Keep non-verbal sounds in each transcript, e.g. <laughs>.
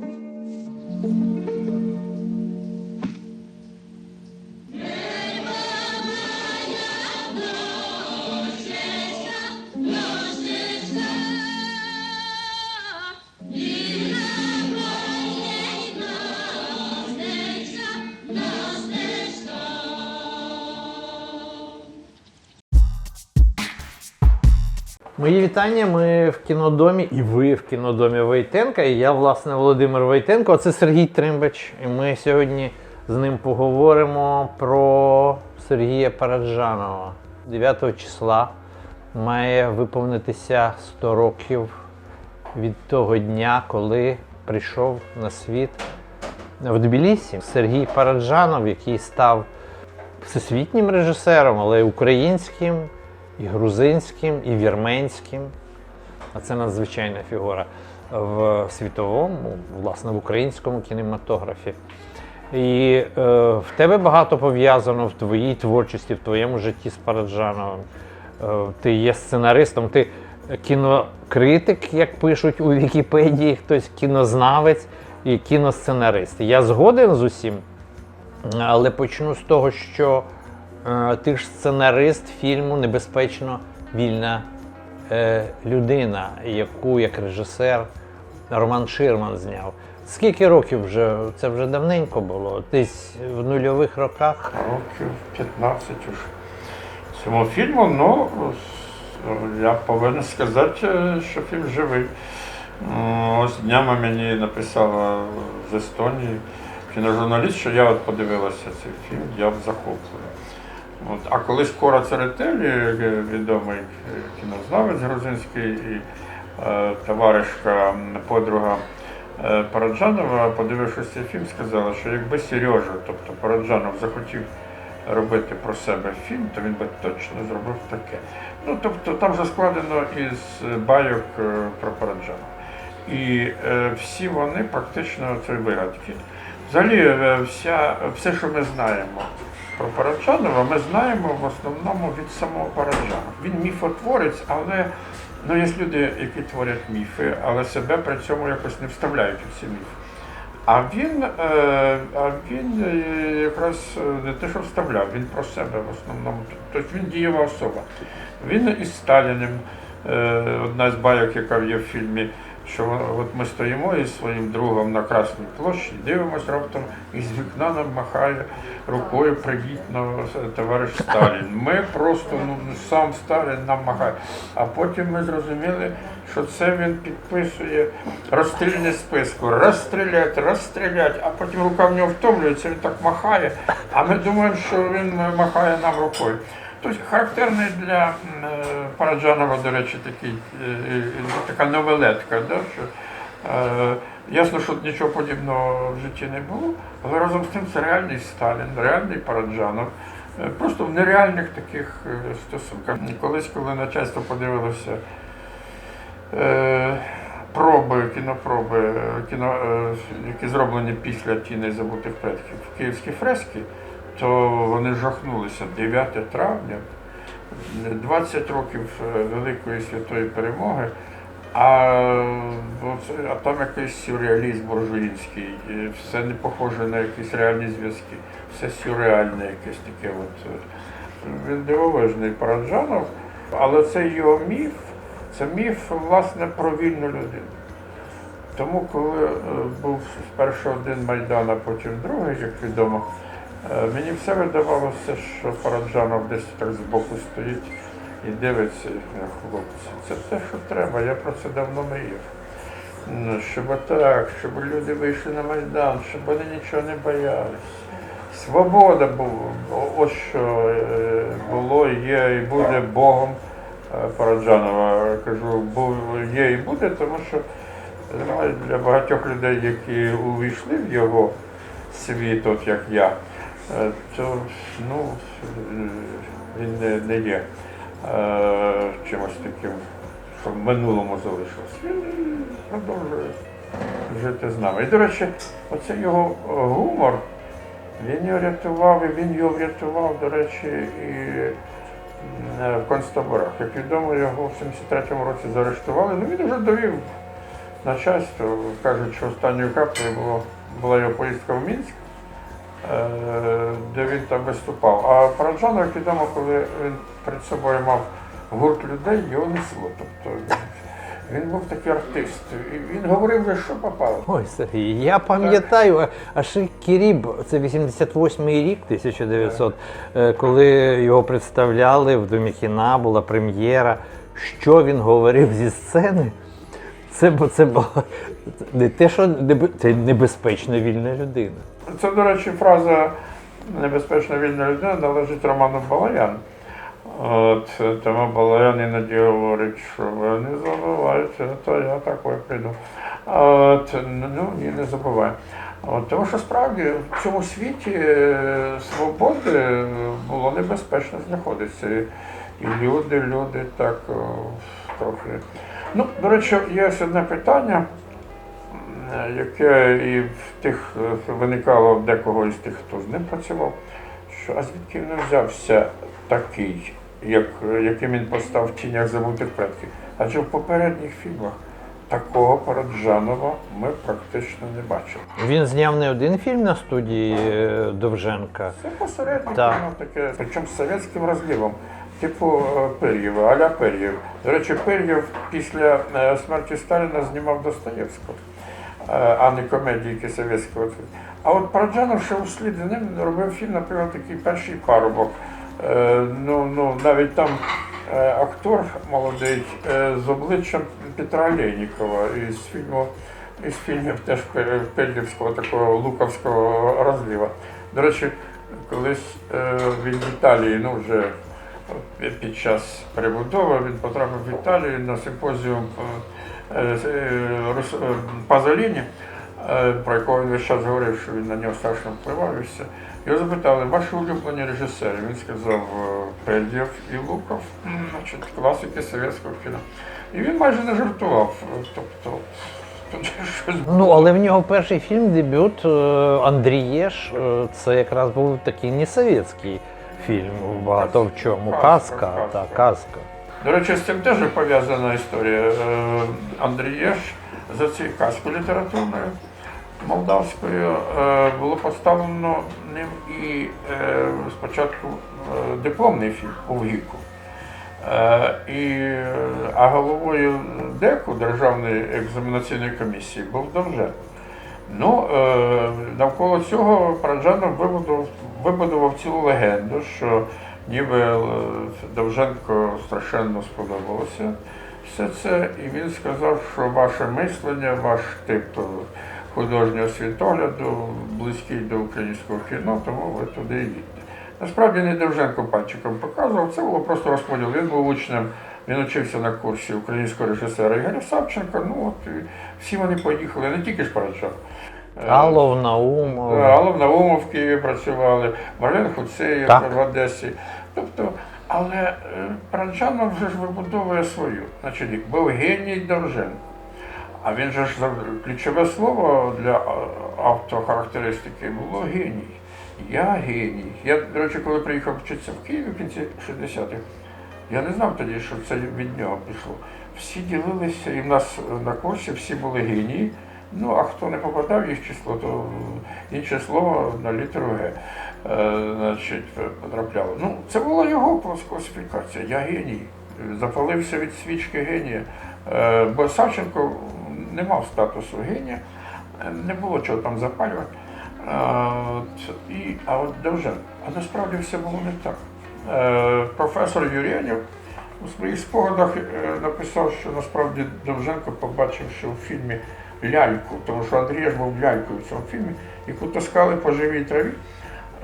Thank you. Мої вітання. Ми в кінодомі, і ви в кінодомі Войтенка. І я, власне, Володимир Войтенко. Це Сергій Тримбач. І ми сьогодні з ним поговоримо про Сергія Параджанова. 9 числа має виповнитися 100 років від того дня, коли прийшов на світ в Тбілісі Сергій Параджанов, який став всесвітнім режисером, але й українським, і грузинським, і вірменським. А це надзвичайна фігура в світовому, власне, в українському кінематографі. І е, в тебе багато пов'язано в твоїй творчості, в твоєму житті з Параджановим. Е, ти є сценаристом, ти кінокритик, як пишуть у Вікіпедії, хтось кінознавець і кіносценарист. Я згоден з усім, але почну з того, що ти ж сценарист фільму Небезпечно вільна е, людина, яку як режисер Роман Ширман зняв. Скільки років вже це вже давненько було? Десь в нульових роках. Років 15 уже цьому фільму, ну я повинен сказати, е, що фільм живий. Ось днями мені написала з Естонії кіножурналіст, що я от подивилася цей фільм, я захоплений. От. А колись Кора Церетелі, е, відомий е, кінознавець грузинський і е, товаришка, подруга е, Параджанова, подивившись цей фільм, сказала, що якби Сережа, тобто Параджанов, захотів робити про себе фільм, то він би точно зробив таке. Ну, тобто там вже складено із байок е, про Параджанова. І е, всі вони практично це вигадки. Взагалі, вся, все, що ми знаємо про Параджанова, ми знаємо в основному від самого Параджанова. Він міфотворець, але ну, є люди, які творять міфи, але себе при цьому якось не вставляють у ці міфи. А він, е, а він е, якраз е, не те, що вставляв, він про себе в основному. Тобто він дієва особа. Він із Сталіним, одна з байок, яка є в фільмі, що от ми стоїмо із своїм другом на Красній площі, дивимося раптом, і з вікна нам махає рукою привітно товариш Сталін. Ми просто, ну сам Сталін нам махає. А потім ми зрозуміли, що це він підписує розстрільне списку. Розстрілять, розстрілять, а потім рука в нього втомлюється, він так махає, а ми думаємо, що він махає нам рукою. Тобто характерний для е, Параджанова, до речі, такий, е, е, така новелетка, да, що ясно, що нічого подібного в житті не було, але разом з тим це реальний Сталін, реальний Параджанов. Просто в нереальних таких стосунках. Колись, коли начальство подивилося е, проби, кінопроби, кіно, е, які зроблені після тіни забутих предків київські фрески, то вони жахнулися 9 травня, 20 років е, Великої святої перемоги. А, а там якийсь сюрреалізм буржуїнський, все не похоже на якісь реальні зв'язки, все сюрреальне якесь таке. От. е. Він дивовижний Параджанов, але це його міф, це міф власне про вільну людину. Тому, коли е, був спершу один Майдан, а потім другий, як відомо, мені все видавалося, що Параджанов десь так збоку стоїть і дивиться на хлопців. Це те, що треба, я про це давно мріяв. Ну, Щоб так, щоб люди вийшли на Майдан, щоб вони нічого не боялись. Свобода була, ось що е, було, є і буде Богом е, Параджанова. Кажу, є і буде, тому що для багатьох людей, які увійшли в його світ, от як я, е, то ну, е, він не, не є е, чимось таким, що в минулому залишилось. Він продовжує жити з нами. І, до речі, оцей його е, гумор, він його рятував, і він його врятував, до речі, і е, в концтаборах. Як відомо, його в 73-му році заарештували, ну він вже довів начальство. Кажуть, що останньою краплею було, була його поїздка в Мінськ, е, де він там виступав. А Параджанов, як відомо, коли він перед собою мав гурт людей, його несло. Тобто він був такий артист. І Він говорив, вже, що попало. Ой, Сергій, я пам'ятаю, а- аж Кіріб, це 88-й рік, 1900, е, коли його представляли в Домі кіна, була прем'єра. Що він говорив зі сцени? Це, це було не те, що небе- це небезпечна вільна людина. Це, до речі, фраза небезпечна вільна людина належить Роману Балаян. От, тому Балаян іноді говорить, що ви не забувайте, то я такий прийду. От, ну ні, не забувай. От, тому що справді в цьому світі е, свободи було небезпечно знаходитися. І люди, люди так о, трохи. Ну, до речі, є ось одне питання. Е, яке і в тих е, виникало в декого із тих, хто з ним працював, що а звідки він взявся такий, як, яким він постав в тінях забутих предків? Адже в попередніх фільмах такого Параджанова ми практично не бачили. Він зняв не один фільм на студії е, Довженка. Це посередньо воно таке, причому з совєтським розливом, типу Пир'єва, аля Пир'єв. До речі, Пир'єв після смерті Сталіна знімав Достоєвського, а не комедії совєтського. А от Параджанов ще вслід за ним робив фільм, наприклад, такий перший парубок. Е, Ну, ну, навіть там е, актор молодий е, з обличчям Петра Олейнікова із фільму із фільмів теж Пе- Пельгівського такого луковського розліва. До речі, колись він в Італії, ну вже під час перебудови він потрапив в Італію на симпозіум Пазоліні, е, про якого він весь час говорив, що він на нього страшно впливав і все. Його запитали, ваші улюблені режисери? Він сказав е, Пельдєв і Луков, значить, класики совєтського кіно. І він майже не жартував. Тобто, <laughs> Ну, але в нього перший фільм, дебют е, Андрієш, е, це якраз був такий не совєтський фільм, багато в чому. Казка, Казка, казка. До речі, з цим теж пов'язана історія. Е, Андрієш за цією казкою літературною молдавською е, було поставлено ним і е, спочатку дипломний фільм у ВГІКу. Е, І, а головою ДЕКу Державної екзаменаційної комісії був Довжен. Ну, навколо цього Параджанов вибудував, вибудував цілу легенду, що ніби е, Довженко страшенно сподобалося все це, і він сказав, що ваше мислення, ваш тип е, художнього світогляду близький до українського кіно, тому ви туди йдете. Насправді не Довженко пальчиком показував, це було просто розподіл. Він був учнем, він учився на курсі українського режисера Ігоря Савченка. Ну от і всі вони поїхали, не тільки ж Параджанов. Е, Аллов, Наумов. Алов Наумов в Києві працювали, Марлен Хуцеєв в Одесі. Тобто, але е, Параджанов вже ж вибудовує свою. Значить, був геній Довженко. А він же ж ключове слово для е, автохарактеристики було геній. Я геній. Я, до речі, коли приїхав вчитися в Києві в кінці 60-х, я не знав тоді, що це від нього пішло. Всі ділилися, і в нас на курсі всі були генії. Ну, а хто не попадав в їх число, то інше слово на літеру Г е, значить, потрапляло. Ну, це була його класифікація. Я геній. Запалився від свічки генія. Е, бо Савченко не мав статусу генія, е, не було чого там запалювати. Е, от, і, а от Довжен. А насправді все було не так. Е, професор Юрєнєв у своїх спогадах е, написав, що насправді Довженко побачив, що в фільмі ляльку, тому що Андрій ж був лялькою в цьому фільмі, яку таскали по живій траві,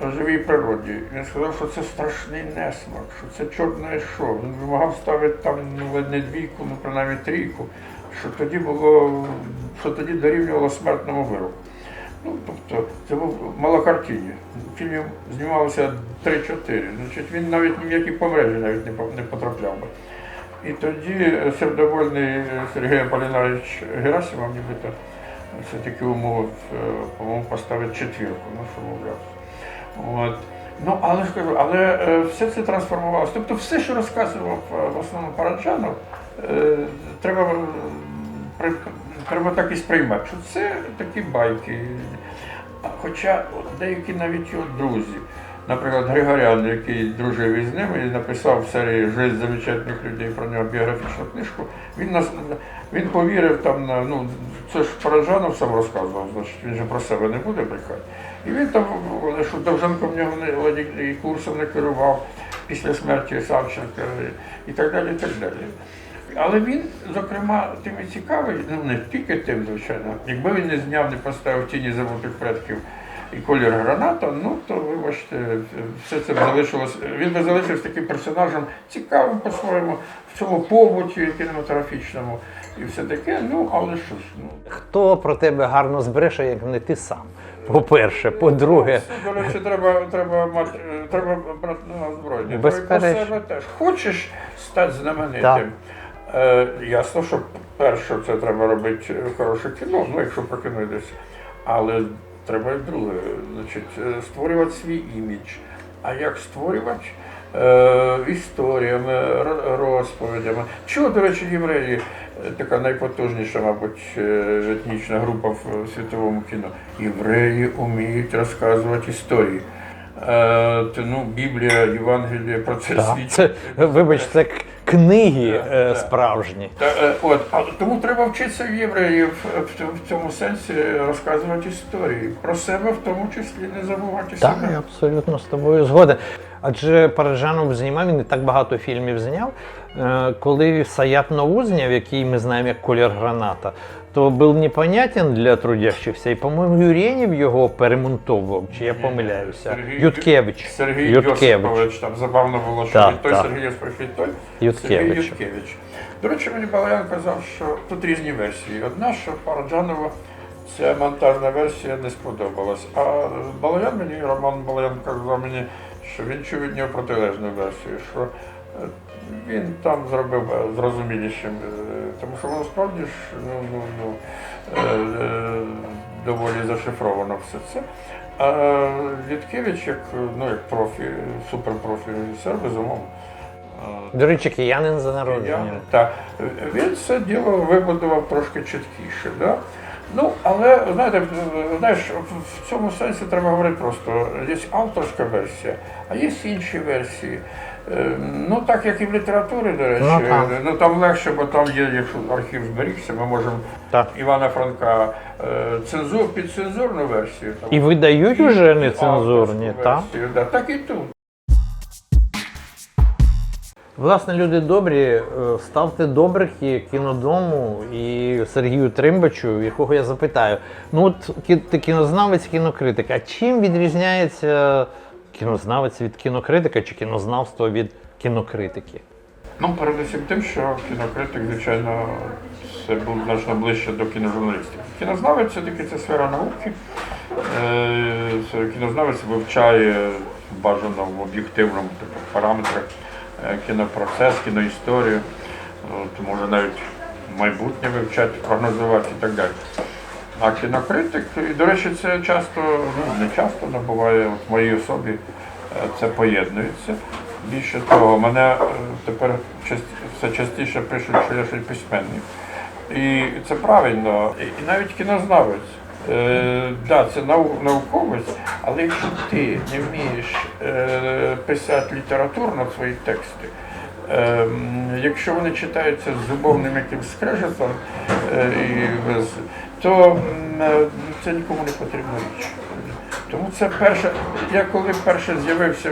живій природі. Він сказав, що це страшний несмак, що це чорне шоу. Він вимагав ставити там ну, не двійку, ну принаймні трійку, що тоді було, що тоді дорівнювало смертному вироку. Ну, тобто це був малокартинні. Фільмів знімалося 3-4. Значить, він навіть ні в помрежі навіть не потрапляв би. І тоді сердовольний е, Сергій Аполлінарович Герасимов нібито все-таки умовив, е, по-моєму, поставити четвірку, ну що мовляв. От. Ну, але ж кажу, але е, все це трансформувалося. Тобто все, що розказував е, в основному Параджанов, е, треба треба так і сприймати, що це такі байки. Хоча деякі навіть його друзі, наприклад, Григорян, який дружив із ним і написав в серії «Жизнь замечательних людей про нього біографічну книжку, він нас він повірив там на ну це ж Параджанов сам розказував, значить він же про себе не буде брехати. І він там, що Довженко в нього не і курсом не керував після смерті Савченка і так далі. і так далі. Але він, зокрема, тим і цікавий, ну не тільки тим, звичайно. Якби він не зняв, не поставив тіні забутих предків і колір граната, ну то вибачте, все це б залишилось. Він би залишився таким персонажем цікавим по-своєму, в цьому побуті кінематографічному і все таке. Ну, але що ж, ну. Хто про тебе гарно збереше, як не ти сам? По-перше, по-друге, Це, до речі, треба, треба, мати, е, треба брати на озброєння. Безперечно. Себе теж. Хочеш стати знаменитим? Так. Е, ясно, що перше це треба робити е, хороше кіно, ну якщо про кіно йдеться. Але треба і друге, значить, е, створювати свій імідж. А як створювати? Е, історіями, ро- розповідями. Чого, до речі, євреї е, така найпотужніша, мабуть, е, етнічна група в світовому кіно. Євреї вміють розказувати історії. Е, ну, Біблія, Євангеліє про це так, свідчить. це, вибач, це книги е, справжні. Та, е, от, а тому треба вчитися в євреїв в, цьому- в цьому сенсі розказувати історії. Про себе в тому числі не забувати Так, себе. я абсолютно з тобою згоден. Адже Парижанов знімав, він не так багато фільмів зняв. Е, Коли Саят Нову зняв, який ми знаємо як колір граната, то був непонятен для трудящихся. І, по-моєму, Юрєнів його перемонтовував, чи я помиляюся. Сергій Юткевич. Сергій Юткевич. Йосипович, там забавно було, що Так, той. Сергій Йосипович, і той Юткевич. Сергій Юткевич. До речі, мені Балаян казав, що тут різні версії. Одна, що Параджанова ця монтажна версія не сподобалась. А Балаян мені, Роман Балаян казав мені, що він чув від нього протилежну версію, що е, він там зробив е, зрозумілішим, е, тому що воно справді ж ну, ну, ну, доволі зашифровано все це. А Віткевич, як, ну, як профі, суперпрофі режисер, безумовно. До речі, киянин за я, народженням. та, він це діло вибудував трошки чіткіше. Да? Ну, але знаєте, в- знаєш, в- цьому сенсі треба говорити просто. Є авторська версія, а є інші версії. Е, Ну, так як і в літературі, до речі, Ну, ну там легше, бо там є, якщо архів зберігся, ми можемо Так. Івана Франка е, цензур, підцензурну версію. Там, І видають уже і нецензурні, так? да. Так і тут. Власне, люди добрі, е, ставте добрики кінодому і Сергію Тримбачу, якого я запитаю. Ну от ти кінознавець, кінокритик. А чим відрізняється кінознавець від кінокритика чи кінознавство від кінокритики? Ну, передусім тим, що кінокритик, звичайно, це був значно ближче до кіножурналістів. Кінознавець все-таки це сфера науки. Е, Кінознавець вивчає бажано в об'єктивному типу, параметрах кінопроцес, кіноісторію, От, може навіть майбутнє вивчати, прогнозувати і так далі. А кінокритик, і, до речі, це часто, ну не часто, але буває от в моїй особі е, це поєднується. Більше того, мене е, тепер все частіше пишуть, що я ще письменник. І це правильно. І навіть кінознавець. Е, да, це нау- науковець, але якщо ти не вмієш е, писати літературно свої тексти, Ем, якщо вони читаються з зубовним якимсь скрежетом, е, то е, це нікому не потрібна річ. Тому це перше, я коли перше з'явився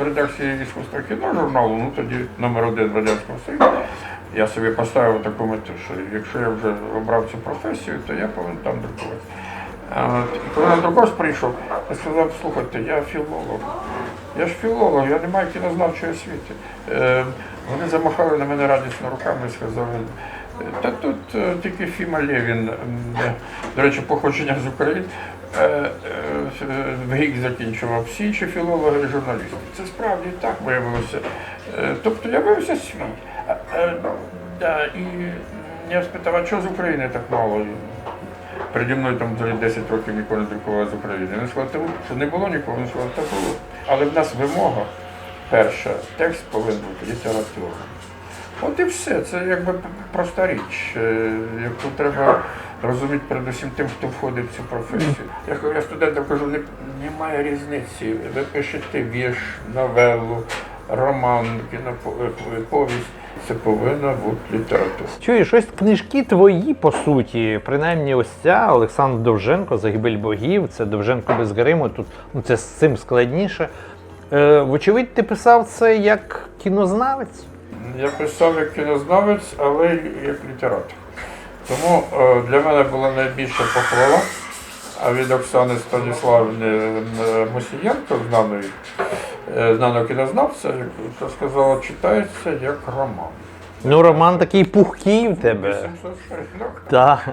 в редакції іскусства кіно журналу, ну тоді номер один в Радянському Союзі, я собі поставив таку мету, що якщо я вже обрав цю професію, то я повинен там друкувати. От, І коли на друкос прийшов, я сказав, слухайте, я філолог. Я ж філолог, я не маю кінознавчої освіти. Е, вони замахали на мене радісно руками і сказали, та тут е, тільки Фіма Лєвін, е, до речі, походження з України, в ГІК закінчував всі інші філологи і журналісти. Це справді так виявилося. Тобто я виявився свій. А, е, да, і я спитав, а чого з України так мало? Переді мною там взагалі 10 років ніколи не друкували з України. Вони сказали, що не було нікого, вони сказали, та було. Але в нас вимога перша, текст повинен бути літературним. От і все. Це якби проста річ, е, яку треба розуміти передусім тим, хто входить в цю професію. Я, я студентам кажу, не, немає різниці. Ви пишете вірш, новелу, роман, кіноповість. Це повинна бути література. Чуєш, щось книжки твої, по суті, принаймні ось ця Олександр Довженко, Загибель богів, це Довженко без гриму. Тут ну, це з цим складніше. Е, вочевидь, ти писав це як кінознавець. Я писав як кінознавець, але й як літератор. Тому е, для мене була найбільша похвала. А від Оксани Станіславівни е, Мосієнко, знаної, е, знаного кінознавця, яка сказала, читається як роман. Ну, роман такий пухкий в тебе. 800. <laughs> Так.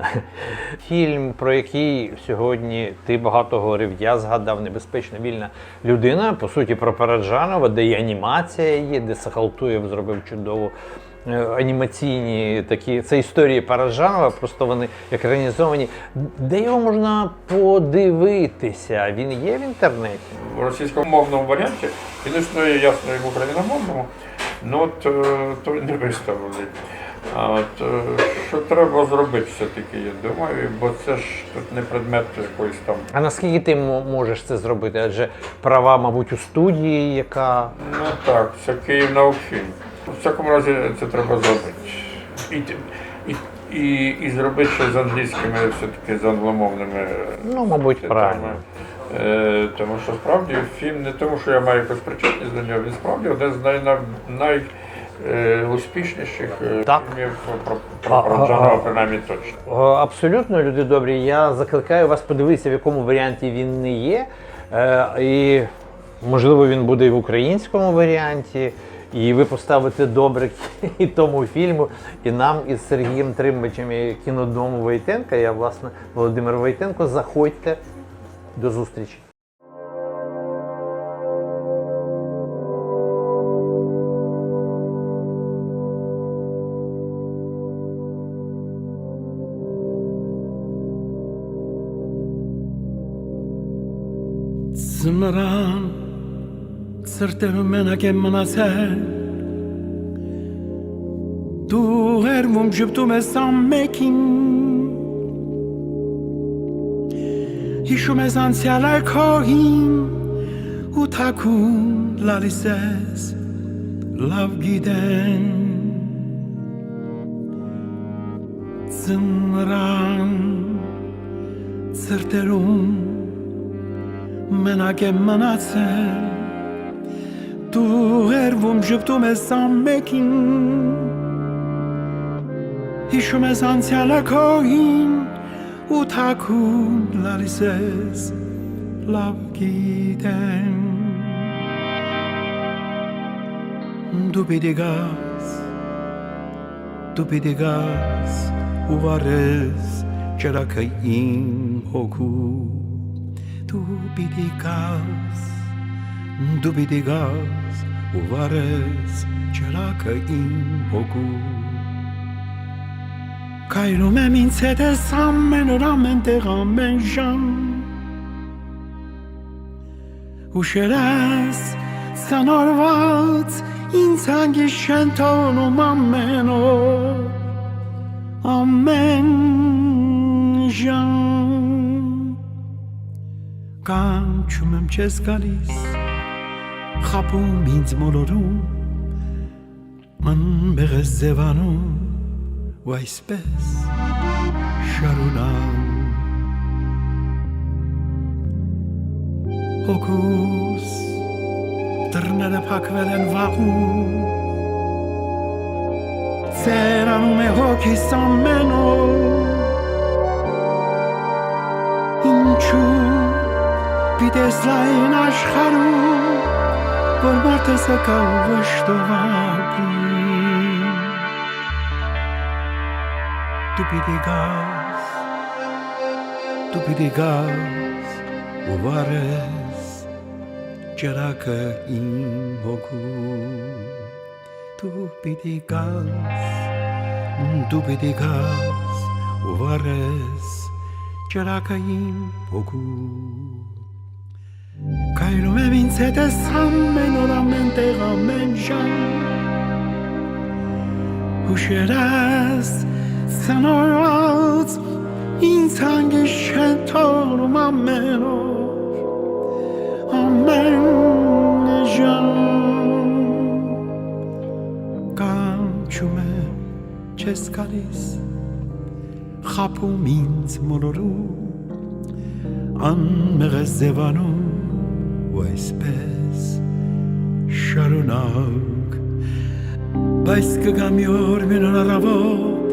Фільм, про який сьогодні ти багато говорив, я згадав небезпечна вільна людина. По суті, про Параджанова, де і анімація є, де Сахалтуєв зробив чудову. Е, Анімаційні такі це історії Параджанова, просто вони екранізовані. Де його можна подивитися? Він є в інтернеті. В російськомовному варіанті, він існує ясно і в україномовному, ну от е, той не виставлений. А от е, що треба зробити все-таки, я думаю, бо це ж тут не предмет якоїсь там. А наскільки ти мо- можеш це зробити? Адже права, мабуть, у студії, яка Ну так, це Київ наукфільм. В всякому разі це треба зробити. І, і, і, і зробити ще з англійськими, все-таки з англомовними. ну, мабуть, правильно. Е, тому що справді фільм не тому, що я маю якусь причетність до нього, він справді один з най, най, е, успішніших Так. фільмів про, про а, Параджанова, а. принаймні точно. Абсолютно, люди добрі. Я закликаю вас подивитися, в якому варіанті він не є. Е, і можливо він буде і в українському варіанті. І ви поставите добре <laughs> і тому фільму, і нам із Сергієм Тримбачем і кінодому Войтенка. Я, власне, Володимир Войтенко. Заходьте до зустрічі. Zimran սրտերը մենակ եմ մնացել Դու հերվում ժպտում ես ամմեկին Հիշում ես անցյալը քոհին ու թակուն լալիս ես լավ գիտեն Ձմռան սրտերում մենակ եմ մնացել դու հերվում ժպտում ես ամմեկին հիշում ես անցյալը քոհին ու թակուն լալիս ես լավ գիտեմ դու պիտի գաս դու պիտի գաս ու վարես ճրակը իմ հոգու դու պիտի գաս դու պիտի գաս ու վարես ճրակը իմ հոգու Կայրում եմ ինձ հետ ես ամեն օր ամեն տեղ ամեն ժամ Ուշերս սանորված ինձ հանգիստ չեն թողնում ամեն օր ամեն ժամ Կանչում եմ չես գալիս խապում ինձ մոլորում մանբեղ ես ձևանում ու այսպես շարունակ Հոգուս դռները փակվել են վաղու Ձերանում է հոգիս ամեն օր Ինչու պիտես լայն աշխարում Colbate să cau văștovapri Tupi de gaz, tupi de gaz Uvares, ceracă invocu Tupi de gaz, tupi de gaz Uvares, ceracă invocu Քայլում եմ ինձ հետ ես ամեն օր ամեն տեղ ամեն ժամ Հուշերս սնորած ինձ հանգիշ են թորում ամեն օր ամեն ժամ Կանչում է չես գալիս խապում ինձ մոլորում անմեղես ձևանում ու այսպես շարունակ բայց կգա մի օր մենան առավոտ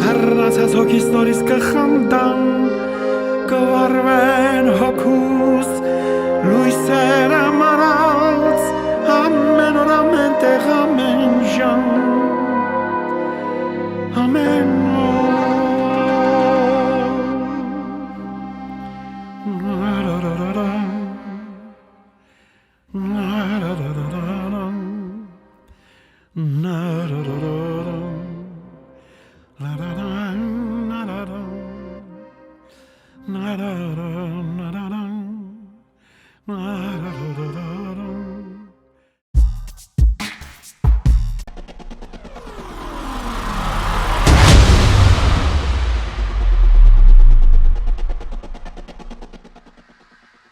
թարնացած հոգիս նորից կխանդան կվարվեն հոգուս լույսերը մարած ամեն օր ամեն տեղ ամեն ժամ ամեն